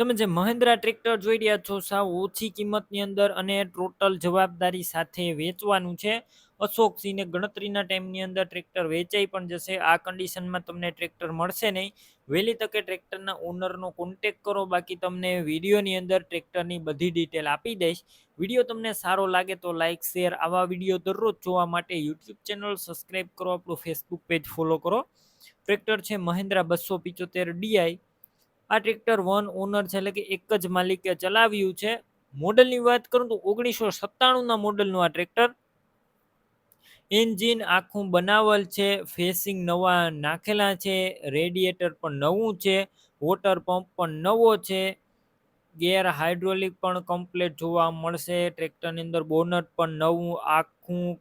તમે જે મહિન્દ્રા ટ્રેક્ટર જોઈ રહ્યા છો, સાવ ઓછી કિંમતની અંદર અને ટોટલ જવાબદારી સાથે વેચવાનું છે. અશોકસિંહને ગણતરીના ટાઈમની અંદર ટ્રેક્ટર વેચાઈ પણ જશે. આ કન્ડિશનમાં તમને ટ્રેક્ટર મળશે નહીં. વહેલી તકે ટ્રેક્ટરના ઓનરનો કોન્ટેક કરો. બાકી તમને વિડીયોની અંદર ટ્રેક્ટરની બધી ડિટેલ આપી દઈશ. વીડિયો તમને સારો લાગે તો લાઇક શેર આવા વીડિયો દરરોજ જોવા માટે યુટ્યુબ ચેનલ સબસ્ક્રાઈબ કરો. આપણું ફેસબુક પેજ ફોલો કરો. ટ્રેક્ટર છે મહિન્દ્રા બસો પિચોતેર ડીઆઈ આ ટ્રેક્ટર વન ઓનર છે, એટલે કે એક જ માલિકે ચલાવ્યું છે. મોડલની વાત કરું તો ઓગણીસો સત્તાણુંના મોડલનું આ ટ્રેક્ટર. એન્જિન આખું બનાવલ છે, ફેસિંગ નવા નાખેલા છે, રેડિએટર પણ નવું છે, વોટર પંપ પણ નવો છે. ગેર હાઇડ્રોલિક પણ કમ્પ્લેટ જોવા મળશે. ટ્રેક્ટરની અંદર બોનટ પણ નવું, આખું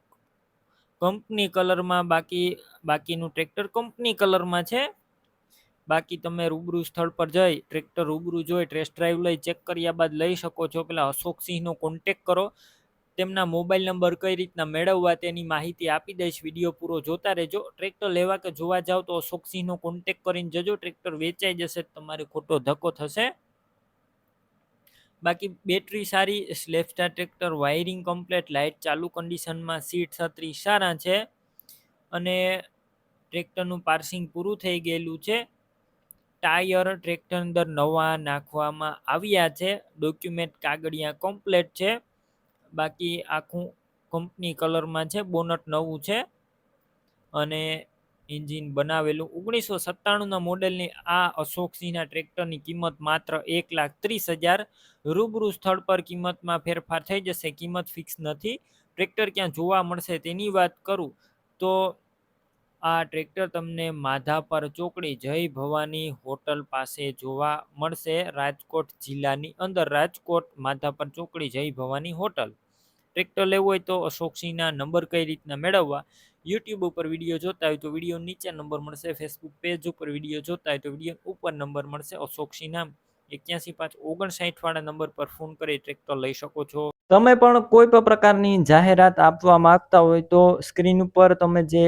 કંપની કલરમાં બાકી, બાકીનું ટ્રેક્ટર કંપની કલરમાં છે. બાકી તમે રૂબરૂ સ્થળ પર જઈ ટ્રેક્ટર રૂબરૂ જોઈ ટેસ્ટ ડ્રાઈવ લઈ ચેક કર્યા બાદ લઈ શકો છો. પેલા અશોકસિંહનો કોન્ટેક કરો. તેમના મોબાઈલ નંબર કઈ રીતના મેળવવા તેની માહિતી આપી દઈશ. વીડિયો પૂરો જોતા રહેજો. ટ્રેક્ટર લેવા કે જોવા જાવ તો અશોકસિંહનો કોન્ટેક કરીને જજો. ટ્રેક્ટર વેચાઈ જશે તમારે ખોટો ધક્કો થશે. બાકી બેટરી સારી સ્લેપસ્ટાર ટ્રેક્ટર વાયરિંગ કમ્પ્લેટ લાઇટ ચાલુ કન્ડિશનમાં સીટ છત્રી સારા છે. અને ટ્રેક્ટરનું પાર્સિંગ પૂરું થઈ ગયેલું છે. ટાયર ટ્રેક્ટર અંદર નવા નાખવામાં આવ્યા છે. ડોક્યુમેન્ટ કાગળિયા કમ્પ્લેટ છે. બાકી આખું કંપની કલરમાં છે. બોનટ નવું છે. અને એન્જિન બનાવેલું. ઓગણીસો સત્તાણુંના મોડેલની આ અશોકસિંહના ટ્રેક્ટરની કિંમત માત્ર એક લાખ ત્રીસ હજાર. રૂબરૂ સ્થળ પર કિંમતમાં ફેરફાર થઈ જશે. કિંમત ફિક્સ નથી. ટ્રેક્ટર ક્યાં જોવા મળશે તેની વાત કરું. તો આ ટ્રેક્ટર તમને માધાપર ચોકડી જય ભવાની હોટલ પાસે જોવા મળશે. રાજકોટ જિલ્લાની અંદર રાજકોટ માધાપર ચોકડી જય ભવાની હોટલ. ટ્રેક્ટર લેવું હોય તો અશોકસિંહના નંબર કઈ રીતના મેળવવા? યુટ્યુબ ઉપર વીડિયો જોતા હોય તો વીડિયો નીચે નંબર મળશે. ફેસબુક પેજ ઉપર વીડિયો જોતા હોય તો વીડિયો ઉપર નંબર મળશે. અશોકસિંહના એક્યાસી પાંચ ઓગણસાઠ વાળા નંબર પર ફોન કરી ટ્રેક્ટર લઈ શકો છો. તમે પણ કોઈ પણ પ્રકારની જાહેરાત આપવા માંગતા હોય તો સ્ક્રીન ઉપર તમે જે